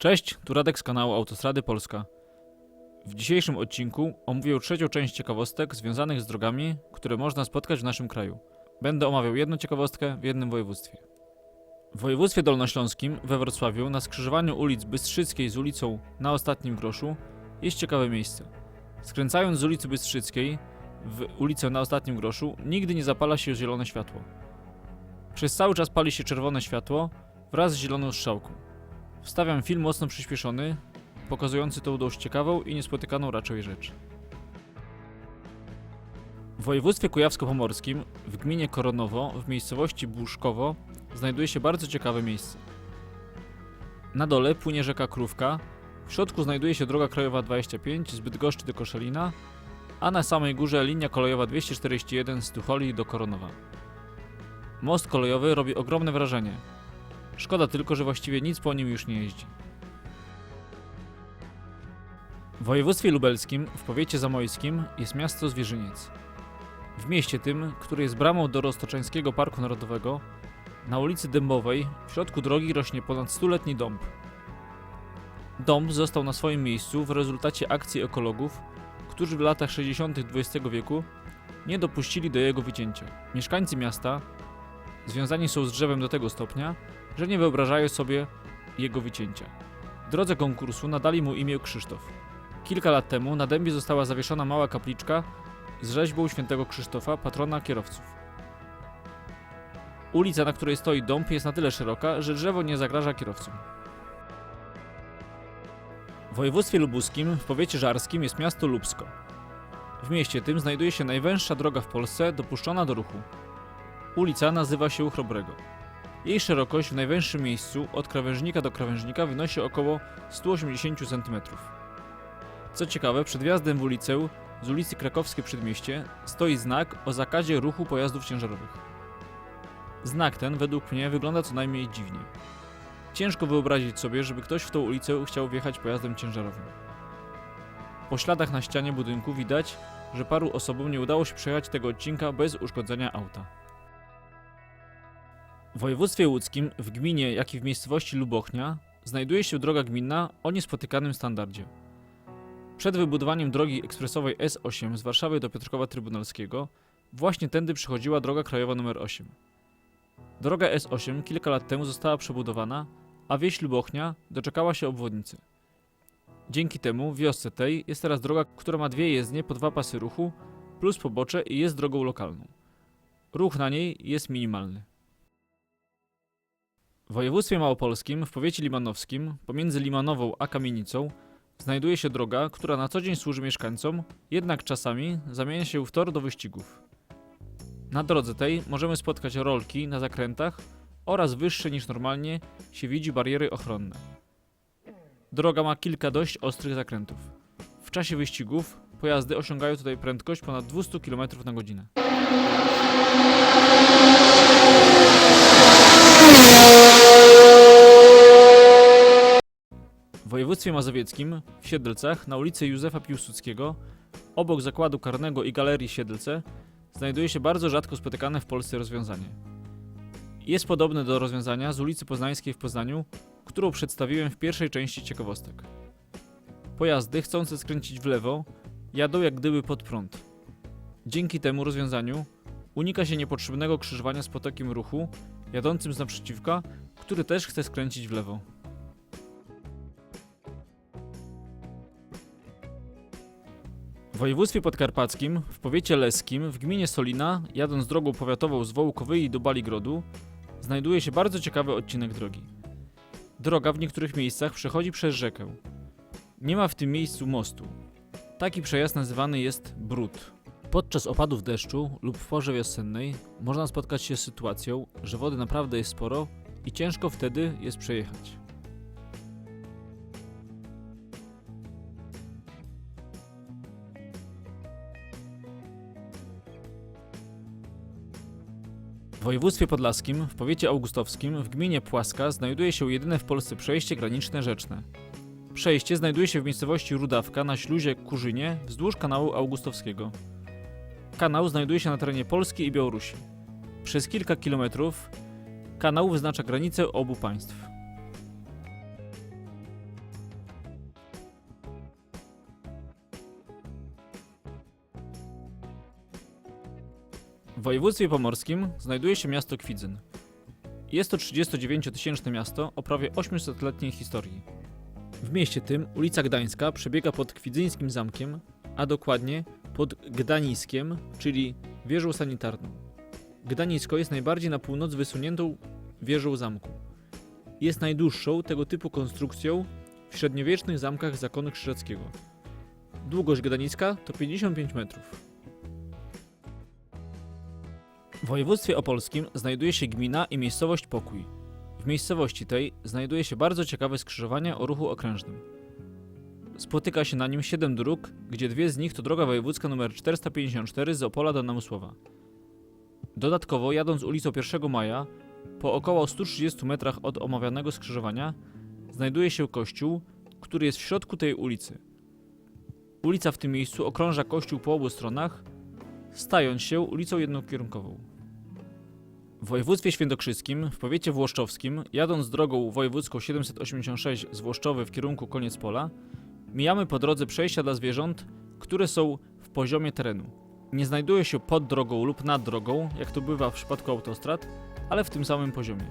Cześć, tu Radek z kanału Autostrady Polska. W dzisiejszym odcinku omówię trzecią część ciekawostek związanych z drogami, które można spotkać w naszym kraju. Będę omawiał jedną ciekawostkę w jednym województwie. W województwie dolnośląskim we Wrocławiu na skrzyżowaniu ulic Bystrzyckiej z ulicą na Ostatnim Groszu jest ciekawe miejsce. Skręcając z ulicy Bystrzyckiej w ulicę na Ostatnim Groszu nigdy nie zapala się zielone światło. Przez cały czas pali się czerwone światło wraz z zieloną strzałką. Wstawiam film mocno przyspieszony, pokazujący tą dość ciekawą i niespotykaną raczej rzecz. W województwie kujawsko-pomorskim, w gminie Koronowo, w miejscowości Buszkowo, znajduje się bardzo ciekawe miejsce. Na dole płynie rzeka Krówka, w środku znajduje się droga krajowa 25 z Bydgoszczy do Koszalina, a na samej górze linia kolejowa 241 z Tucholi do Koronowa. Most kolejowy robi ogromne wrażenie, Szkoda tylko, że właściwie nic po nim już nie jeździ. W województwie lubelskim, w powiecie zamojskim, jest miasto Zwierzyniec. W mieście tym, które jest bramą do Roztoczeńskiego Parku Narodowego, na ulicy Dębowej, w środku drogi rośnie ponad stuletni dąb. Dąb został na swoim miejscu w rezultacie akcji ekologów, którzy w latach 60. XX wieku nie dopuścili do jego wycięcia. Mieszkańcy miasta związani są z drzewem do tego stopnia, że nie wyobrażają sobie jego wycięcia. W drodze konkursu nadali mu imię Krzysztof. Kilka lat temu na dębie została zawieszona mała kapliczka z rzeźbą świętego Krzysztofa, patrona kierowców. Ulica, na której stoi dąb, jest na tyle szeroka, że drzewo nie zagraża kierowcom. W województwie lubuskim, w powiecie żarskim jest miasto Lubsko. W mieście tym znajduje się najwęższa droga w Polsce dopuszczona do ruchu. Ulica nazywa się Chrobrego. Jej szerokość w najwęższym miejscu od krawężnika do krawężnika wynosi około 180 cm. Co ciekawe, przed wjazdem w ulicę z ulicy Krakowskie Przedmieście stoi znak o zakazie ruchu pojazdów ciężarowych. Znak ten według mnie wygląda co najmniej dziwnie. Ciężko wyobrazić sobie, żeby ktoś w tą ulicę chciał wjechać pojazdem ciężarowym. Po śladach na ścianie budynku widać, że paru osobom nie udało się przejechać tego odcinka bez uszkodzenia auta. W województwie łódzkim, w gminie, jak i w miejscowości Lubochnia, znajduje się droga gminna o niespotykanym standardzie. Przed wybudowaniem drogi ekspresowej S8 z Warszawy do Piotrkowa Trybunalskiego, właśnie tędy przychodziła droga krajowa nr 8. Droga S8 kilka lat temu została przebudowana, a wieś Lubochnia doczekała się obwodnicy. Dzięki temu w wiosce tej jest teraz droga, która ma dwie jezdnie po dwa pasy ruchu, plus pobocze i jest drogą lokalną. Ruch na niej jest minimalny. W województwie małopolskim, w powiecie limanowskim, pomiędzy Limanową a Kamienicą, znajduje się droga, która na co dzień służy mieszkańcom, jednak czasami zamienia się w tor do wyścigów. Na drodze tej możemy spotkać rolki na zakrętach oraz wyższe niż normalnie się widzi bariery ochronne. Droga ma kilka dość ostrych zakrętów. W czasie wyścigów pojazdy osiągają tutaj prędkość ponad 200 km na godzinę. Województwie mazowieckim, w Siedlcach, na ulicy Józefa Piłsudskiego, obok zakładu karnego i galerii Siedlce, znajduje się bardzo rzadko spotykane w Polsce rozwiązanie. Jest podobne do rozwiązania z ulicy Poznańskiej w Poznaniu, którą przedstawiłem w pierwszej części ciekawostek. Pojazdy chcące skręcić w lewo jadą jak gdyby pod prąd. Dzięki temu rozwiązaniu unika się niepotrzebnego krzyżowania z potokiem ruchu jadącym z naprzeciwka, który też chce skręcić w lewo. Województwie podkarpackim, w powiecie leskim, w gminie Solina, jadąc drogą powiatową z Wołkowyi do Baligrodu, znajduje się bardzo ciekawy odcinek drogi. Droga w niektórych miejscach przechodzi przez rzekę. Nie ma w tym miejscu mostu. Taki przejazd nazywany jest brud. Podczas opadów deszczu lub w porze wiosennej można spotkać się z sytuacją, że wody naprawdę jest sporo i ciężko wtedy jest przejechać. W województwie podlaskim, w powiecie augustowskim, w gminie Płaska znajduje się jedyne w Polsce przejście graniczne rzeczne. Przejście znajduje się w miejscowości Rudawka na śluzie Kurzynie wzdłuż kanału augustowskiego. Kanał znajduje się na terenie Polski i Białorusi. Przez kilka kilometrów kanał wyznacza granicę obu państw. W województwie pomorskim znajduje się miasto Kwidzyn. Jest to 39-tysięczne miasto o prawie 800-letniej historii. W mieście tym ulica Gdańska przebiega pod Kwidzyńskim Zamkiem, a dokładnie pod Gdaniskiem, czyli wieżą sanitarną. Gdanisko jest najbardziej na północ wysuniętą wieżą zamku. Jest najdłuższą tego typu konstrukcją w średniowiecznych zamkach zakonu krzyżackiego. Długość Gdaniska to 55 metrów. W województwie opolskim znajduje się gmina i miejscowość Pokój. W miejscowości tej znajduje się bardzo ciekawe skrzyżowanie o ruchu okrężnym. Spotyka się na nim 7 dróg, gdzie dwie z nich to droga wojewódzka nr 454 z Opola do Namysłowa. Dodatkowo, jadąc ulicą 1 Maja, po około 130 metrach od omawianego skrzyżowania, znajduje się kościół, który jest w środku tej ulicy. Ulica w tym miejscu okrąża kościół po obu stronach, stając się ulicą jednokierunkową. W województwie świętokrzyskim, w powiecie włoszczowskim, jadąc drogą wojewódzką 786 z Włoszczowy w kierunku Koniec Pola, mijamy po drodze przejścia dla zwierząt, które są w poziomie terenu. Nie znajdują się pod drogą lub nad drogą, jak to bywa w przypadku autostrad, ale w tym samym poziomie.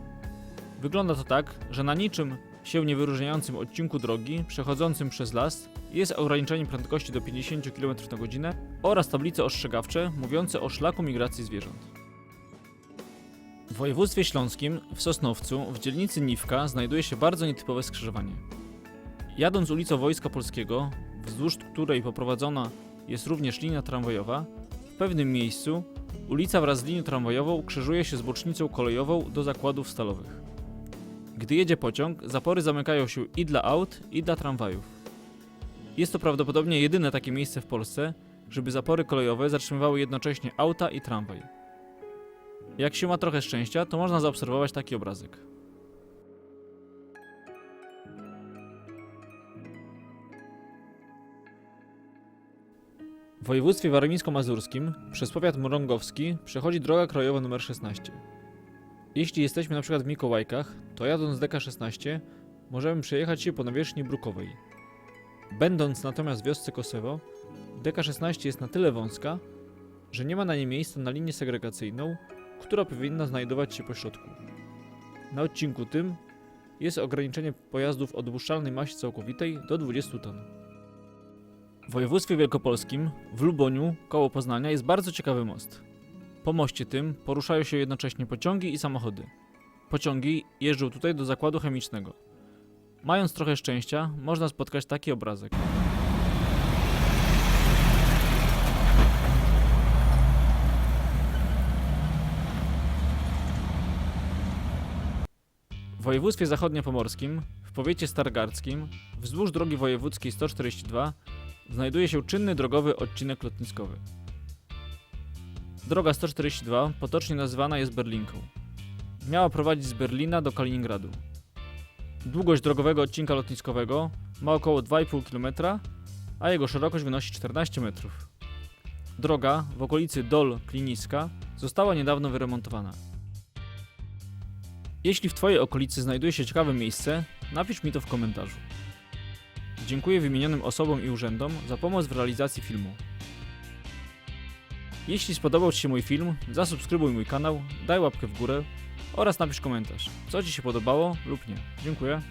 Wygląda to tak, że na niczym się nie wyróżniającym odcinku drogi przechodzącym przez las jest ograniczenie prędkości do 50 km na godzinę oraz tablice ostrzegawcze mówiące o szlaku migracji zwierząt. W województwie śląskim, w Sosnowcu, w dzielnicy Niwka znajduje się bardzo nietypowe skrzyżowanie. Jadąc ulicą Wojska Polskiego, wzdłuż której poprowadzona jest również linia tramwajowa, w pewnym miejscu ulica wraz z linią tramwajową krzyżuje się z bocznicą kolejową do zakładów stalowych. Gdy jedzie pociąg, zapory zamykają się i dla aut, i dla tramwajów. Jest to prawdopodobnie jedyne takie miejsce w Polsce, żeby zapory kolejowe zatrzymywały jednocześnie auta i tramwaj. Jak się ma trochę szczęścia, to można zaobserwować taki obrazek. W województwie warmińsko-mazurskim przez powiat mrągowski przechodzi droga krajowa nr 16. Jeśli jesteśmy na przykład w Mikołajkach, to jadąc DK16 możemy przejechać się po nawierzchni brukowej. Będąc natomiast w wiosce Kosewo, DK16 jest na tyle wąska, że nie ma na niej miejsca na linię segregacyjną, która powinna znajdować się po środku. Na odcinku tym jest ograniczenie pojazdów o dopuszczalnej masie całkowitej do 20 ton. W województwie wielkopolskim, w Luboniu, koło Poznania, jest bardzo ciekawy most. Po moście tym poruszają się jednocześnie pociągi i samochody. Pociągi jeżdżą tutaj do zakładu chemicznego. Mając trochę szczęścia, można spotkać taki obrazek. W województwie zachodniopomorskim, w powiecie stargardzkim, wzdłuż drogi wojewódzkiej 142 znajduje się czynny drogowy odcinek lotniskowy. Droga 142 potocznie nazywana jest Berlinką. Miała prowadzić z Berlina do Kaliningradu. Długość drogowego odcinka lotniskowego ma około 2,5 km, a jego szerokość wynosi 14 metrów. Droga w okolicy Dol Kliniska została niedawno wyremontowana. Jeśli w Twojej okolicy znajduje się ciekawe miejsce, napisz mi to w komentarzu. Dziękuję wymienionym osobom i urzędom za pomoc w realizacji filmu. Jeśli spodobał Ci się mój film, zasubskrybuj mój kanał, daj łapkę w górę oraz napisz komentarz, co Ci się podobało lub nie. Dziękuję.